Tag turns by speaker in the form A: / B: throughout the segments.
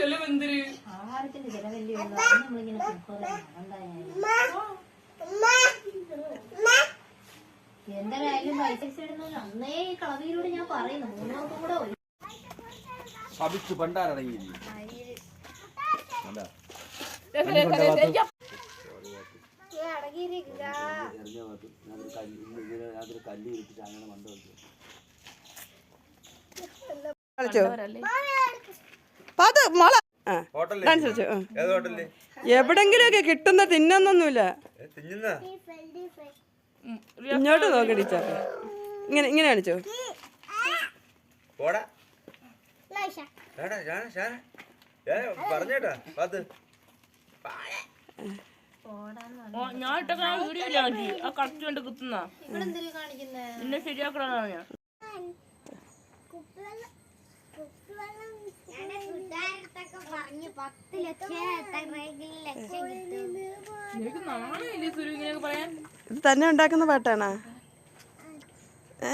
A: ചെലവെന്തിര്
B: ആഹാരത്തിന് ചിലവല്ലേ ഉള്ളൂ അതിന് നമ്മളിങ്ങനെ പ്രിപ്പയർ ചെയ്യണം എന്തായാലും എന്തായാലും പൈസ ഇടുന്നത് അന്നേ ഈ കളവിയിലൂടെ ഞാൻ പറയുന്നു മൂന്നോർക്കും കൂടെ
C: പണ്ടാരടങ്ങിയില്ലേ കല്ല് അങ്ങനെ
D: പാത്ത് മോള എവിടെങ്കിലുമൊക്കെ കിട്ടുന്ന തിന്നൊന്നൊന്നുമില്ല. ഇങ്ങോട്ട് നോക്കി ടീച്ചർ. ഇങ്ങനെ ഇങ്ങനെ കാണിച്ചോ.
E: പറഞ്ഞേട്ടാ
A: ഞാൻ ഇട്ടൊക്കെ വീഡിയോ ഇല്ല ആന്റി ആ കറക്റ്റ് കണ്ട് കുത്തുന്ന.
B: ഇവിടെ എന്തിനാ കാണിക്കുന്നേ?
A: എന്നെ ശരിയാക്കണതാണ് ഞാൻ.
D: ഇത് തന്നെ ഉണ്ടാക്കുന്ന പാട്ടാണോ? ഏ?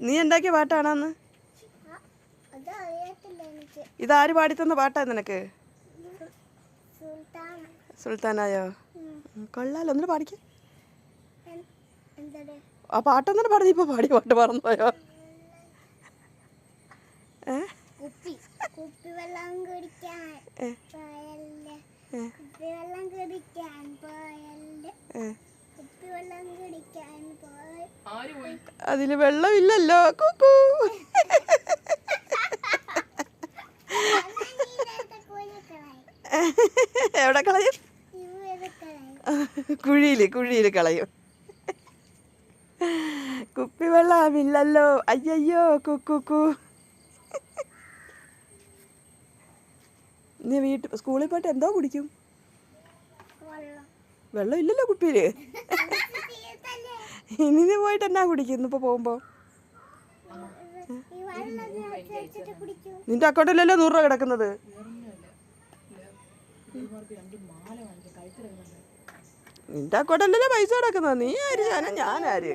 D: നീ ഉണ്ടാക്കിയ പാട്ടാണോന്ന്? ഇതാര് പാടിത്തന്ന പാട്ടാ നിനക്ക്? സുൽത്താനായോ? കൊള്ളാലോ ഒന്നിട്ട് പാടിക്ക. ആ പാട്ടൊന്നിട്ട് പാടി നീ ഇപ്പൊ പാടി പാട്ട് മറന്നുപോയോ ഏ
F: കുപ്പി കുപ്പിവെള്ളം കുടിക്കാൻ
D: കുപ്പി
F: പോയല്ലേ? കുപ്പിവെള്ളം കുടിക്കാൻ പോയല്ലേ. കുപ്പിവെള്ളം കുടിക്കാൻ പോയ.
A: ആര് പോയി?
D: അതിൽ വെള്ളമില്ലല്ലോ. കുക്കു എവിടെ കളയും? കുഴിയിൽ കുഴിയിൽ കളയും. കുപ്പി കുപ്പിവെള്ളമില്ലല്ലോ അയ്യയ്യോ കുക്കു നീ വീട്ടിൽ സ്കൂളിൽ പോയിട്ട് എന്തോ കുടിക്കും? വെള്ളം. ഇല്ലല്ലോ കുപ്പിയിൽ. ഇനി നീ പോയിട്ട് എന്നാ കുടിക്കുന്നു ഇപ്പൊ പോകുമ്പോ? നിന്റെ അക്കൗണ്ടിലല്ലോ നൂറ് രൂപ കിടക്കുന്നത്. നിന്റെ അക്കൗണ്ടിലല്ലേ പൈസ കിടക്കുന്നത്. നീ ആര്? ഞാനാ ഞാനാര്?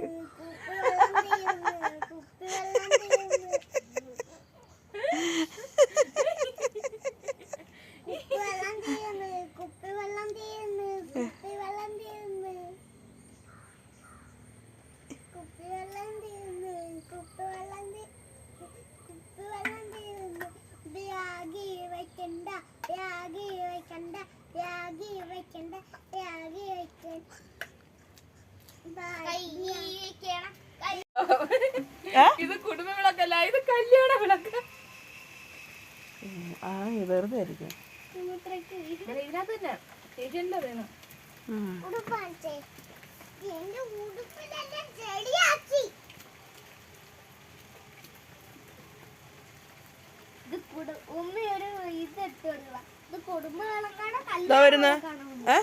A: ഇത് കുടുംബ വിളക്കല്ല ഇത് കല്യാണ വിളക്ക്.
D: ആ വെറുതെ ആയിരിക്കും വരുന്ന. ഏ?